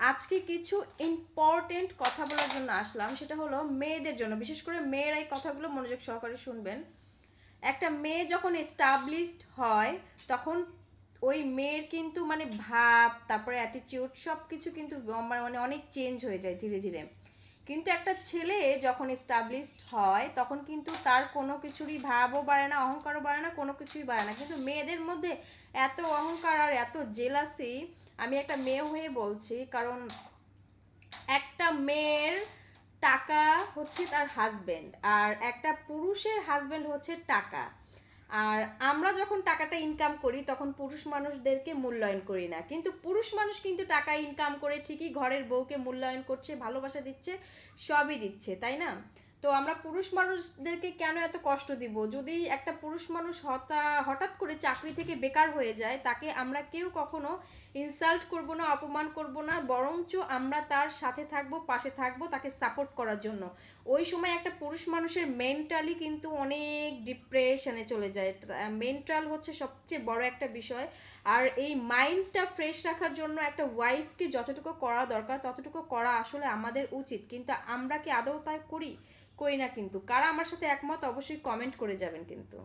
আজকে কিছু ইম্পর্টেন্ট কথা বলার জন্য আসলাম। সেটা হলো মেয়েদের জন্য। বিশেষ করে মেয়েরা এই কথাগুলো মনোযোগ সহকারে শুনবেন। একটা মেয়ে যখন এস্টাবলিশড হয়, তখন ওই মেয়ের কিন্তু মানে ভাব, তারপরে অ্যাটিটিউড সব কিছু কিন্তু মানে মানে অনেক চেঞ্জ হয়ে যায় ধীরে ধীরে। কিন্তু একটা ছেলে যখন এস্টাবলিশড হয়, তখন কিন্তু তার কোনো কিছুরই ভাবও বাড়ে না, অহংকারও বাড়ে না, কোনো কিছুই বাড়ে না। কিন্তু মেয়েদের মধ্যে এত অহংকার আর এত জেলাসি আমি একটা মেয়ে হয়ে বলছি, কারণ একটা মেয়ের টাকা হচ্ছে তার হাজবেন্ড আর একটা পুরুষের হাজবেন্ড হচ্ছে টাকা। আর আমরা যখন টাকাটা ইনকাম করি, তখন পুরুষ মানুষদেরকে মূল্যায়ন করি না। কিন্তু পুরুষ মানুষ কিন্তু টাকা ইনকাম করে ঠিকই ঘরের বউকে মূল্যায়ন করছে, ভালোবাসা দিচ্ছে, সবই দিচ্ছে, তাই না? তো আমরা পুরুষ মানুষদেরকে কেন এত কষ্ট দিব? যদি একটা পুরুষ মানুষ হতা, হঠাৎ করে চাকরি থেকে বেকার হয়ে যায়, তাকে আমরা কেউ কখনো ইনসাল্ট করব না, অপমান করব না, বরঞ্চ আমরা তার সাথে থাকব, পাশে থাকব, তাকে সাপোর্ট করার জন্য। ওই সময় একটা পুরুষ মানুষের মেন্টালি কিন্তু অনেক ডিপ্রেশনে চলে যায়। মেন্টাল হচ্ছে সবচেয়ে বড় একটা বিষয়। আর এই মাইন্ডটা ফ্রেশ রাখার জন্য একটা ওয়াইফকে যতটুকু করা দরকার, ততটুকু করা আসলে আমাদের উচিত। কিন্তু আমরা কি আদৌ তাই করি? করি না কিন্তু। কারা আমার সাথে একমত অবশ্যই কমেন্ট করে যাবেন কিন্তু।